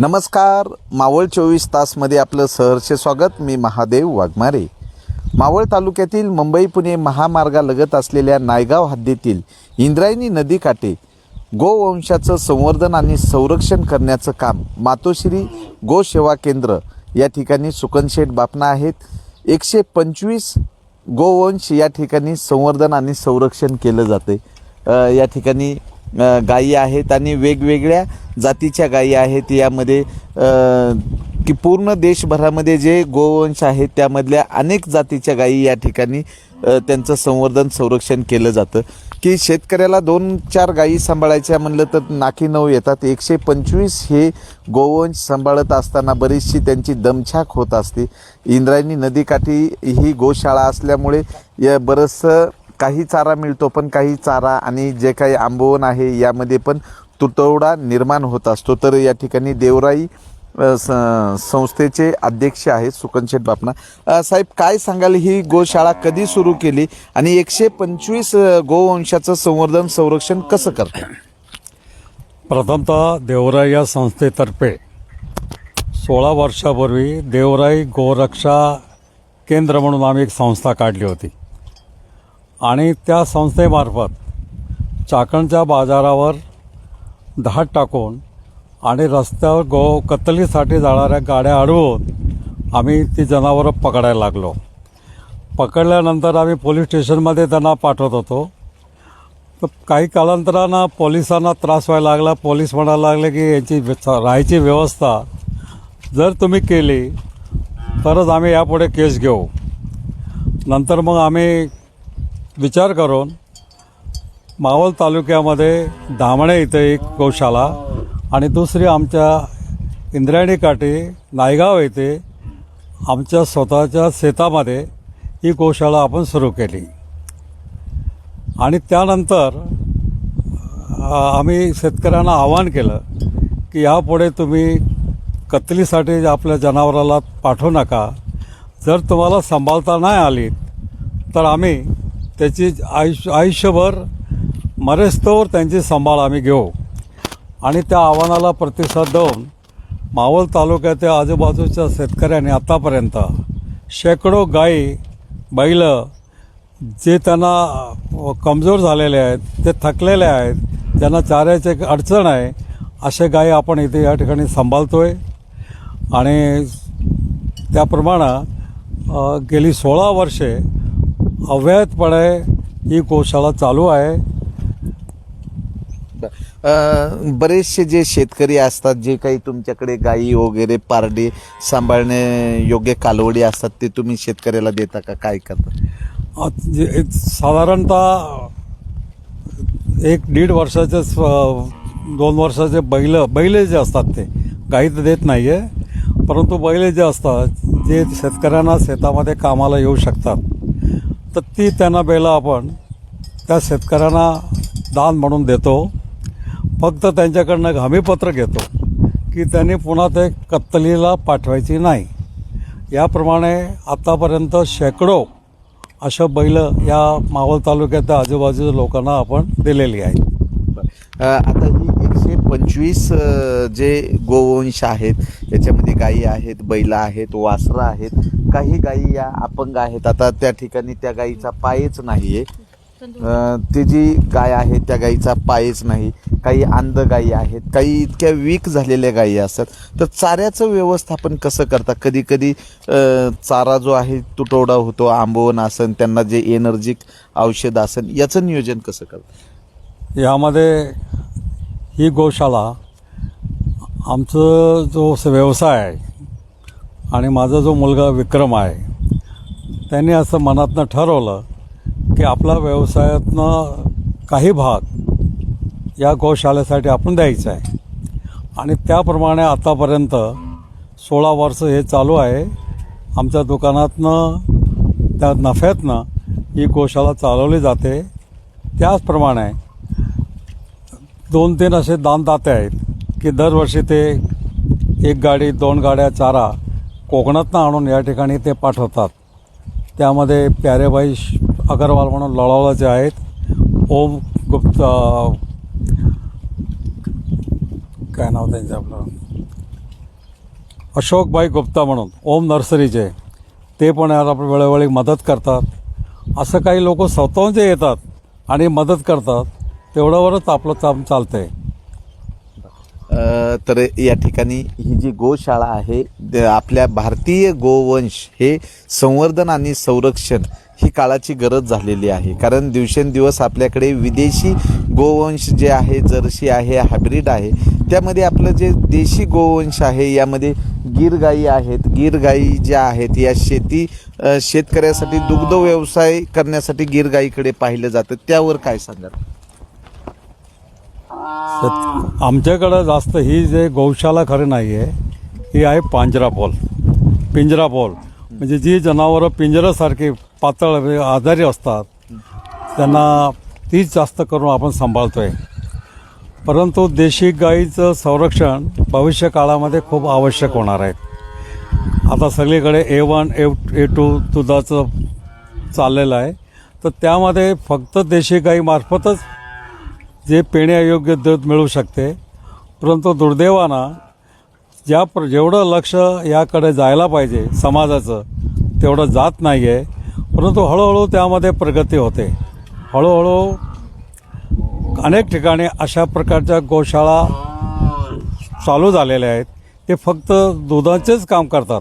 नमस्कार. मावळ चोवीस तासमध्ये आपलं सहर्ष स्वागत. मी महादेव वाघमारे. मावळ तालुक्यातील मुंबई पुणे महामार्गालगत असलेल्या नायगाव हद्दीतील इंद्रायणी नदीकाठी गोवंशाचं संवर्धन आणि संरक्षण करण्याचं काम मातोश्री गोसेवा केंद्र या ठिकाणी सुकनशेठ बापना आहेत. एकशे पंचवीस गोवंश या ठिकाणी संवर्धन आणि संरक्षण केलं जाते. या ठिकाणी गायी आहेत आणि वेगवेगळ्या जातीच्या गायी आहेत. यामध्ये की पूर्ण देशभरामध्ये जे गोवंश आहेत त्यामधल्या अनेक जातीच्या गायी या ठिकाणी त्यांचं संवर्धन संरक्षण केलं जातं. की शेतकऱ्याला दोन चार गायी सांभाळायच्या म्हणलं तर नाकी नऊ येतात. एकशे पंचवीस हे गोवंश सांभाळत असताना बरीचशी त्यांची दमछाक होत असते. इंद्रायणी नदीकाठी ही गोशाळा असल्यामुळे या बरंचसं काही चारा मिळतो पण काही चारा आणि जे काही आंबवण आहे यामध्ये पण तुटवडा निर्माण होत असतो. तर या ठिकाणी देवराई स- संस्थेचे अध्यक्ष आहेत सुकनशेठ बापना. साहेब काय सांगाल? ही गोशाळा कधी सुरू केली? आणि एकशे पंचवीस गोवंशाचं संवर्धन संरक्षण कसं करतात प्रथमतः देवराई या संस्थेतर्फे सोळा वर्षापूर्वी देवराई गोरक्षा केंद्र म्हणून आम्ही एक संस्था काढली होती. आणि त्या संस्थेमार्फत चाकणच्या बाजारावर धाड टाकून आणि रस्त्यावर गो कत्तलीसाठी जाणाऱ्या गाड्या अडवून आम्ही ती जनावरं पकडायला लागलो. पकडल्यानंतर आम्ही पोलीस स्टेशनमध्ये त्यांना पाठवत होतो. तर काही कालांतरानं पोलिसांना त्रास व्हायला लागला. पोलीस म्हणायला लागले की याची राहायची व्यवस्था जर तुम्ही केली तरच आम्ही यापुढे केस घेऊ. नंतर मग आम्ही विचार करून मावळ तालुक्यामध्ये धामणे इथं एक गौशाला आणि दुसरी आमच्या इंद्रायणी काठी नायगाव येथे आमच्या स्वतःच्या शेतामध्ये ही गोशाळा आपण सुरू केली. आणि त्यानंतर आम्ही शेतकऱ्यांना आवाहन केलं की यापुढे तुम्ही कत्तलीसाठी आपल्या जनावराला पाठवू नका. जर तुम्हाला सांभाळता नाही आली तर आम्ही त्याची आयुष्य आयुष्यभर मरेस्तोवर त्यांची सांभाळ आम्ही घेऊ. आणि त्या आव्हानाला प्रतिसाद देऊन मावळ तालुक्याच्या आजूबाजूच्या शेतकऱ्यांनी आतापर्यंत शेकडो गाई बैलं जे त्यांना कमजोर झालेले आहेत ते थकलेले आहेत ज्यांना चाऱ्याची एक अडचण आहे असे गायी आपण इथे या ठिकाणी सांभाळतो आहे आणि त्याप्रमाणे गेली सोळा वर्षे अवैधपणे ही गोशाळा चालू आहे. बरेचसे जे शेतकरी असतात जे काही तुमच्याकडे गायी वगैरे पारडे सांभाळणे योग्य कालवडी असतात ते तुम्ही शेतकऱ्याला देता का? काय करता? साधारणतः एक दीड वर्षाचे दोन वर्षाचे बैल बैल जे असतात ते गाई तर देत नाही आहे परंतु बैल जे असतात जे शेतकऱ्यांना शेतामध्ये कामाला येऊ शकतात तर ती त्यांना बैलं आपण त्या शेतकऱ्यांना दान म्हणून देतो. फक्त त्यांच्याकडनं एक हमीपत्र घेतो की त्यांनी पुन्हा ते कत्तलीला पाठवायची नाही. याप्रमाणे आत्तापर्यंत शेकडो अशा बैल या मावळ तालुक्यात आजूबाजूच्या लोकांना आपण दिलेली आहे. आता ही पंचवीस जे गोवंश आहेत याच्यामध्ये गायी आहेत बैल आहेत वासरं आहेत काही गायी या अपंग आहेत. आता त्या ठिकाणी त्या गायीचा पायच नाही आहे ती जी गाय आहे त्या गायीचा पायच नाही. काही अंध गायी आहेत काही इतक्या वीक झालेल्या गायी असतात. तर चाऱ्याचं व्यवस्थापन कसं करता कधी कधी चारा जो आहे तुटवडा होतो आंबवण असन त्यांना जे एनर्जिक औषध असन याचं नियोजन कसं करतं यामध्ये ही गोशाळा आमचं जो व्यवसाय आहे आणि माझा जो मुलगा विक्रम आहे त्यांनी असं मनातनं ठरवलं की आपला व्यवसायातनं काही भाग या गोशाळेसाठी आपण द्यायचा आहे. आणि त्याप्रमाणे आतापर्यंत सोळा वर्ष हे चालू आहे. आमच्या दुकानातनं त्या नफ्यातनं ही गोशाळा चालवली जाते. त्याचप्रमाणे दोन तीन असे दानदाते आहेत की दरवर्षी ते एक गाडी दोन गाड्या चारा कोकणातनं आणून या ठिकाणी ते पाठवतात. त्यामध्ये प्यारेबाई श- अगरवाल म्हणून लढावलाचे आहेत ओम गुप्ता काय नाव त्यांचं आपलं? अशोकबाई गुप्ता म्हणून ओम नर्सरीचे. ते पण याला वेळोवेळी मदत करतात. असं काही लोक स्वतःहून जे येतात आणि मदत करतात एवढ्यावरच आपलं काम चालतं आहे अ, तर या ठिकाणी ही जी गोशाळा आहे द- आपल्या भारतीय गोवंश हे संवर्धन आणि संरक्षण ही काळाची गरज झालेली आहे. कारण दिवसेंदिवस आपल्याकडे विदेशी गोवंश जे आहे जर्सी आहे हायब्रिड आहे त्यामध्ये आपलं जे देशी गोवंश आहे यामध्ये गीर गायी आहेत. गीर गायी ज्या आहेत या शेती अ, शेतकऱ्यासाठी दुग्ध व्यवसाय करण्यासाठी गीर गायीकडे पाहिलं जातं. त्यावर काय सांगाल? शेत- आमच्याकडं जास्त ही जे गौशाला खरं नाही आहे ही आहे पांजरापोल. पिंजरापोल. म्हणजे जी जनावरं पिंजरासारखी पातळ म्हणजे आजारी असतात त्यांना तीच जास्त करून आपण सांभाळतो आहे परंतु देशी गाईचं संरक्षण भविष्य काळामध्ये खूप आवश्यक होणार आहे. आता सगळीकडे ए वन ए ए टू दुधाचं चाललेलं आहे. तर त्यामध्ये फक्त देशी गाईमार्फतच जे पिण्यायोग्य दूध मिळू शकते परंतु दुर्दैवानं ज्या प्र जेवढं लक्ष याकडे जायला पाहिजे समाजाचं तेवढं जात नाही आहे परंतु हळूहळू त्यामध्ये प्रगती होते. हळूहळू अनेक ठिकाणी अशा प्रकारच्या गोशाळा चालू झालेल्या आहेत. ते फक्त दुधाचेच काम करतात.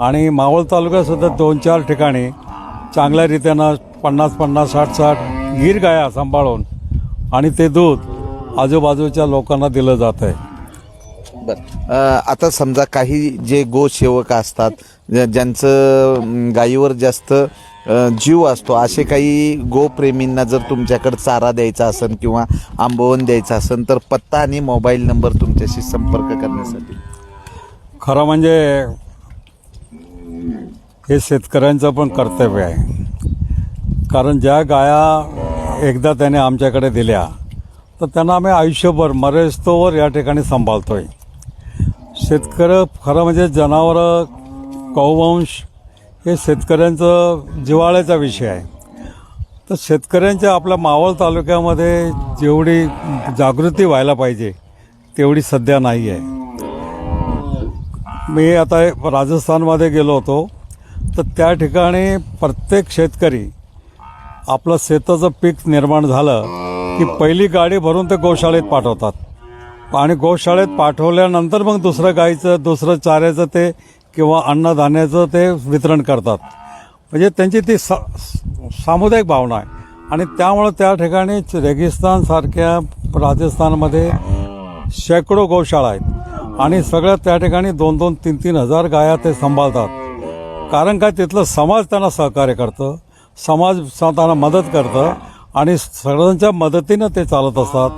आणि मावळ तालुक्यातसुद्धा दोन चार ठिकाणी चांगल्या रीतीनं पन्नास पन्नास साठ साठ गीर गाया सांभाळून आणि ते दूध आजूबाजूच्या लोकांना दिलं जात आहे. बर. आता समजा काही जे गोसेवक असतात ज्या- ज्यांचं गायीवर जास्त अं, जीव असतो असे काही गोप्रेमींना जर तुमच्याकडे चारा द्यायचा असेल किंवा आंबवण द्यायचं असेल तर पत्ता आणि मोबाईल नंबर तुमच्याशी संपर्क करण्यासाठी. खरं म्हणजे हे शेतकऱ्यांचं पण कर्तव्य आहे. कारण ज्या गाया हो. एकदा त्याने आमच्याकडे दिल्या तर त्यांना आम्ही आयुष्यभर मरेस्तोवर या ठिकाणी सांभाळतोय. शेतकरी खरं म्हणजे जनावरं कौवंश हे शेतकऱ्यांचं जिव्हाळ्याचा विषय आहे. तर शेतकऱ्यांच्या आपल्या मावळ तालुक्यामध्ये जेवढी जागृती व्हायला पाहिजे तेवढी सध्या नाही आहे. मी आता राजस्थानमध्ये गेलो होतो तर त्या ठिकाणी प्रत्येक शेतकरी आपलं शेताचं पीक निर्माण झालं की पहिली गाडी भरून ते गोशाळेत पाठवतात. आणि गोशाळेत पाठवल्यानंतर मग दुसरं गाईचं दुसरं चाऱ्याचं ते किंवा अन्नधान्याचं ते वितरण करतात. म्हणजे त्यांची ती सा सामुदायिक भावना आहे. आणि त्यामुळं त्या ठिकाणी रेगिस्तानसारख्या राजस्थानमध्ये शेकडो गोशाळा आहेत. आणि सगळ्या त्या ठिकाणी दोन दोन तीन तीन हजार गाया ते सांभाळतात. कारण काय तिथलं समाज त्यांना सहकार्य करतं. समाज स- त्यांना मदत करतं आणि सगळ्यांच्या मदतीनं ते चालत असतात.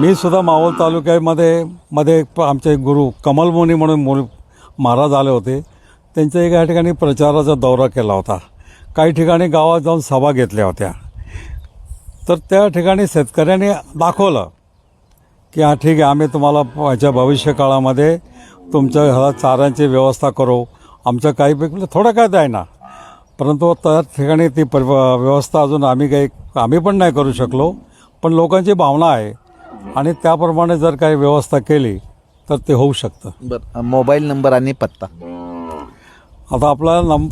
मी सुद्धा मावळ तालुक्यामध्ये मध्ये प- आमचे गुरु कमलमुनी म्हणून मुल महाराज आले होते. त्यांच्या एका ठिकाणी प्रचाराचा दौरा केला होता. काही ठिकाणी गावात जाऊन सभा घेतल्या होत्या. तर त्या ठिकाणी शेतकऱ्यांनी दाखवलं की हा ठीक आहे आम्ही तुम्हाला याच्या भविष्य काळामध्ये तुमच्या घरात चाऱ्यांची व्यवस्था करू. आमच्या काही पैकी थोडं काय द्याय ना परंतु त्या ठिकाणी ती पर व्यवस्था अजून आम्ही काही आम्ही पण नाही करू शकलो. पण लोकांची भावना आहे. आणि त्याप्रमाणे जर काही व्यवस्था केली तर ते होऊ शकतं. बर मोबाईल नंबर आणि पत्ता. आता आपला नम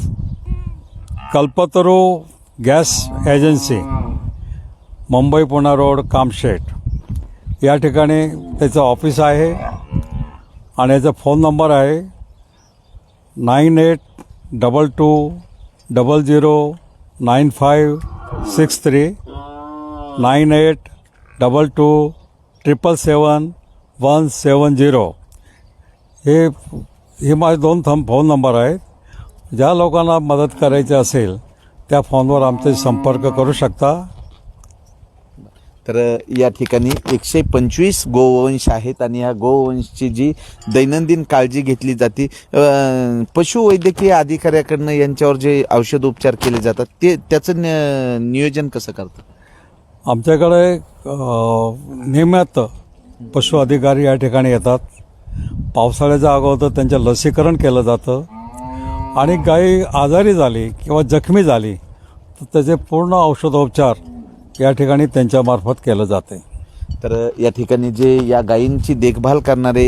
Kalpataru gas agency Mumbai Pune road Kamshet. या ठिकाणी त्याचं ऑफिस आहे. आणि याचा फोन नंबर आहे. Nine eight double two double zero nine five six three nine eight double two triple seven one seven zero. हे हे माझे दोन थम फोन नंबर आहेत. ज्या लोकांना मदत करायची असेल त्या फोनवर आमचे संपर्क करू शकता. तर या ठिकाणी एकशे पंचवीस गोवंश आहेत आणि या गोवंशची जी दैनंदिन काळजी घेतली जाते पशुवैद्यकीय अधिकाऱ्याकडनं यांच्यावर जे औषध उपचार केले जातात ते त्याचं न- नियोजन कसं करतं आमच्याकडे अ, पशु अधिकारी या ठिकाणी येतात. पावसाळ्याच्या अगोदर त्यांचं लसीकरण केलं जातं. आणि गाई आजारी झाली किंवा जखमी झाली तर त्याचे पूर्ण औषधोपचार या ठिकाणी त्यांच्यामार्फत केलं जाते. तर या ठिकाणी जे या गायींची देखभाल करणारे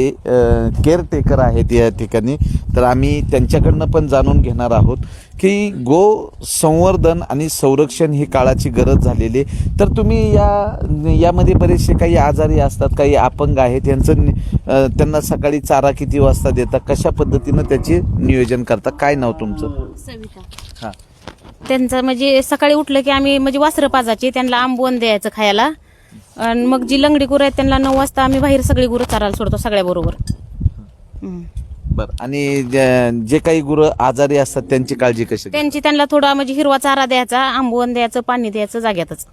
केअरटेकर आहेत या ठिकाणी तर आम्ही त्यांच्याकडनं पण जाणून घेणार आहोत की गो संवर्धन आणि संरक्षण ही काळाची गरज झालेली आहे. तर तुम्ही या यामध्ये बरेचसे काही आजारी असतात काही अपंग आहेत यांचं त्यांना सकाळी चारा किती वाजता देता कशा पद्धतीनं त्याचे नियोजन करता? काय नाव तुमचं? सविता. हां. त्यांचं म्हणजे सकाळी उठलं की आम्ही म्हणजे वासरं पाजायची त्यांना आंबवण द्यायचं खायला. आणि मग जी लंगडी गुरं आहेत त्यांना नऊ वाजता आम्ही बाहेर सगळी गुरं चारायला सोडतो सगळ्या बरोबर. बरं आणि जे- जे काही गुरं आजारी असतात त्यांची काळजी कशी? त्यांची त्यांना थोडा म्हणजे हिरवा चारा द्यायचा आंबवण द्यायचं पाणी द्यायचं जाग्यातच.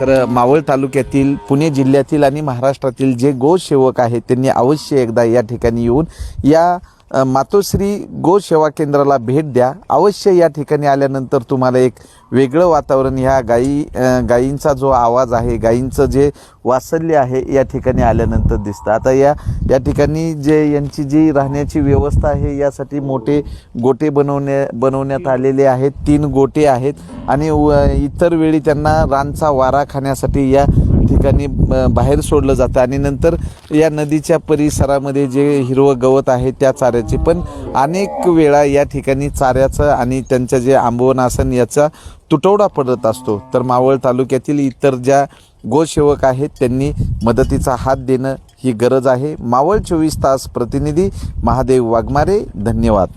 तर मावळ तालुक्यातील पुणे जिल्ह्यातील आणि महाराष्ट्रातील जे गोसेवक आहेत त्यांनी अवश्य एकदा या ठिकाणी येऊन या मातोश्री गो सेवा केंद्राला भेट द्या. अवश्य या ठिकाणी आल्यानंतर तुम्हाला एक वेगळं वातावरण ह्या गाई गाईंचा गायींचा जो आवाज आहे गायींचं जे वासल्य आहे या ठिकाणी आल्यानंतर दिसतं. आता या या ठिकाणी जे यांची जी राहण्याची व्यवस्था आहे यासाठी मोठे गोटे बनवण्या बनवण्यात आलेले आहेत. तीन गोटे आहेत आणि व- इतर वेळी त्यांना रानचा वारा खाण्यासाठी या ठिकाणी बाहेर सोडलं जातं. आणि नंतर या नदीच्या परिसरामध्ये जे हिरवं गवत आहे त्या चाऱ्याचे पण अनेक वेळा या ठिकाणी चाऱ्याचं आणि त्यांचं जे आंबवनासन याचा तुटवडा पडत असतो. तर मावळ तालुक्यातील इतर ज्या गोसेवक आहेत त्यांनी मदतीचा हात देणं ही गरज आहे. मावळ चोवीस तास प्रतिनिधी महादेव वाघमारे धन्यवाद.